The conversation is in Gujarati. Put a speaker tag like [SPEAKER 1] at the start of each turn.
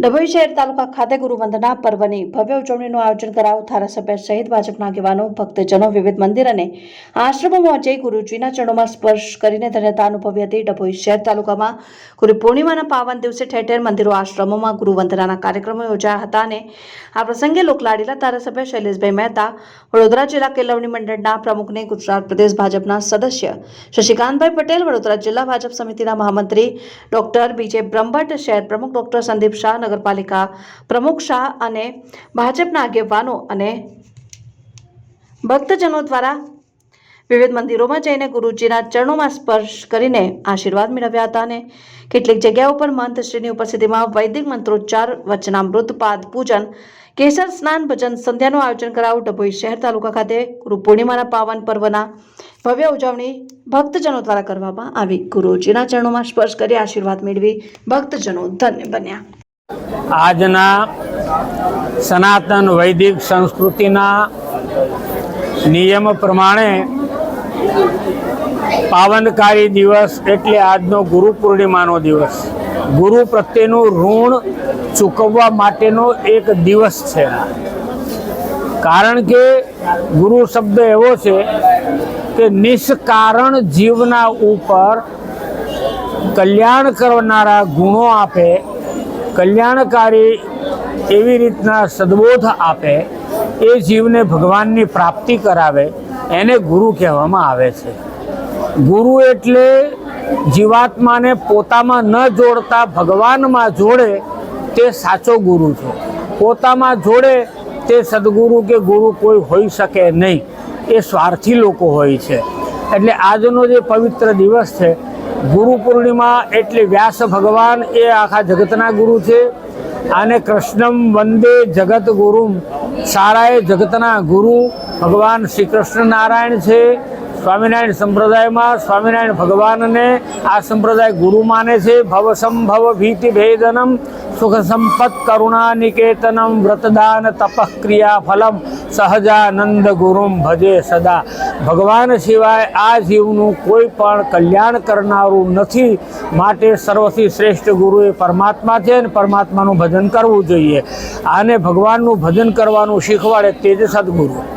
[SPEAKER 1] ડભોઈ શહેર તાલુકા ખાતે ગુરુવંદના પર્વની ભવ્ય ઉજવણીનું આયોજન કરાવું ધારાસભ્ય સહિત ભાજપના આગેવાનો, ભક્તજનો વિવિધ મંદિર અને આશ્રમોમાં જઈ ગુરુજીના ચરણોમાં સ્પર્શ કરીને ધન્યતા અનુભવી હતી. ડભોઈ શહેર તાલુકામાં ગુરુ પૂર્ણિમાના પાવન દિવસે ઠેર ઠેર મંદિરો, આશ્રમોમાં ગુરુવંદનાના કાર્યક્રમો યોજાયા હતા અને આ પ્રસંગે લોકલાડીલા ધારાસભ્ય શૈલેષભાઈ મહેતા, વડોદરા જિલ્લા કેળવણી મંડળના પ્રમુખને ગુજરાત પ્રદેશ ભાજપના સદસ્ય શશિકાંતભાઈ પટેલ, વડોદરા જિલ્લા ભાજપ સમિતિના મહામંત્રી ડોક્ટર બીજે બ્રહ્મભટ્ટ, શહેર પ્રમુખ ડોક્ટર સંદીપ શાહ નગરપાલિકા પ્રમુખ શાહ અને ભાજપના આગેવાનો અને ભક્તજનો દ્વારા વિવિધ મંદિરોમાં જઈને ગુરુજીના ચરણોમાં સ્પર્શ કરીને આશીર્વાદ મેળવ્યા હતા અને કેટલીક જગ્યાઓ પર મંત્રશ્રીની ઉપસ્થિતિમાં વૈદિક મંત્રોચ્ચાર, વચનામૃત, પાદ પૂજન, કેસર સ્નાન, ભજન સંધ્યાનું આયોજન કરાવું ડભોઈ શહેર તાલુકા ખાતે ગુરુ પૂર્ણિમાના પાવન પર્વના ભવ્ય ઉજવણી ભક્તજનો દ્વારા કરવામાં આવી. ગુરુજીના ચરણોમાં સ્પર્શ કરી આશીર્વાદ મેળવી ભક્તજનો ધન્ય બન્યા.
[SPEAKER 2] આજના સનાતન વૈદિક સંસ્કૃતિના નિયમ પ્રમાણે પાવનકારી દિવસ એટલે આજનો ગુરુ પૂર્ણિમાનો દિવસ. ગુરુ પ્રત્યેનું ઋણ ચૂકવવા માટેનો એક દિવસ છે. કારણ કે ગુરુ શબ્દ એવો છે કે નિષ્કારણ જીવના ઉપર કલ્યાણ કરનારા ગુણો આપે કલ્યાણકારી એવી રીતના સદબોધ આપે, એ જીવને ભગવાનની પ્રાપ્તિ કરાવે, એને ગુરુ કહેવામાં આવે છે. ગુરુ એટલે જીવાત્માને પોતામાં ન જોડતા ભગવાનમાં જોડે તે સાચો ગુરુ છે. પોતામાં જોડે તે સદગુરુ કે ગુરુ કોઈ હોઈ શકે નહીં. એ સ્વાર્થી લોકો હોય છે. એટલે આજનો જે પવિત્ર દિવસ છે ગુરુ પૂર્ણિમા એટલે વ્યાસ ભગવાન એ આખા જગતના ગુરુ છે. અને કૃષ્ણમ વંદે જગત ગુરુમ. સારાએ જગતના ગુરુ ભગવાન શ્રી કૃષ્ણ નારાયણ છે. સ્વામિનારાયણ સંપ્રદાયમાં સ્વામિનારાયણ ભગવાનને આ સંપ્રદાય ગુરુ માને છે. ભવ સંભવ ભીતિ ભેદનમ સુખ સંપત કરુણા નિકેતનમ વ્રતદાન તપક્રિયા ફલમ સહજાનંદ ગુરુમ ભજે સદા. ભગવાન સિવાય આ જીવનું કોઈ પણ કલ્યાણ કરનારું નથી. માટે સર્વથી શ્રેષ્ઠ ગુરુ એ પરમાત્મા છે અને પરમાત્માનું ભજન કરવું જોઈએ. આને ભગવાનનું ભજન કરવાનું શીખવાડે તે જ સદગુરુ.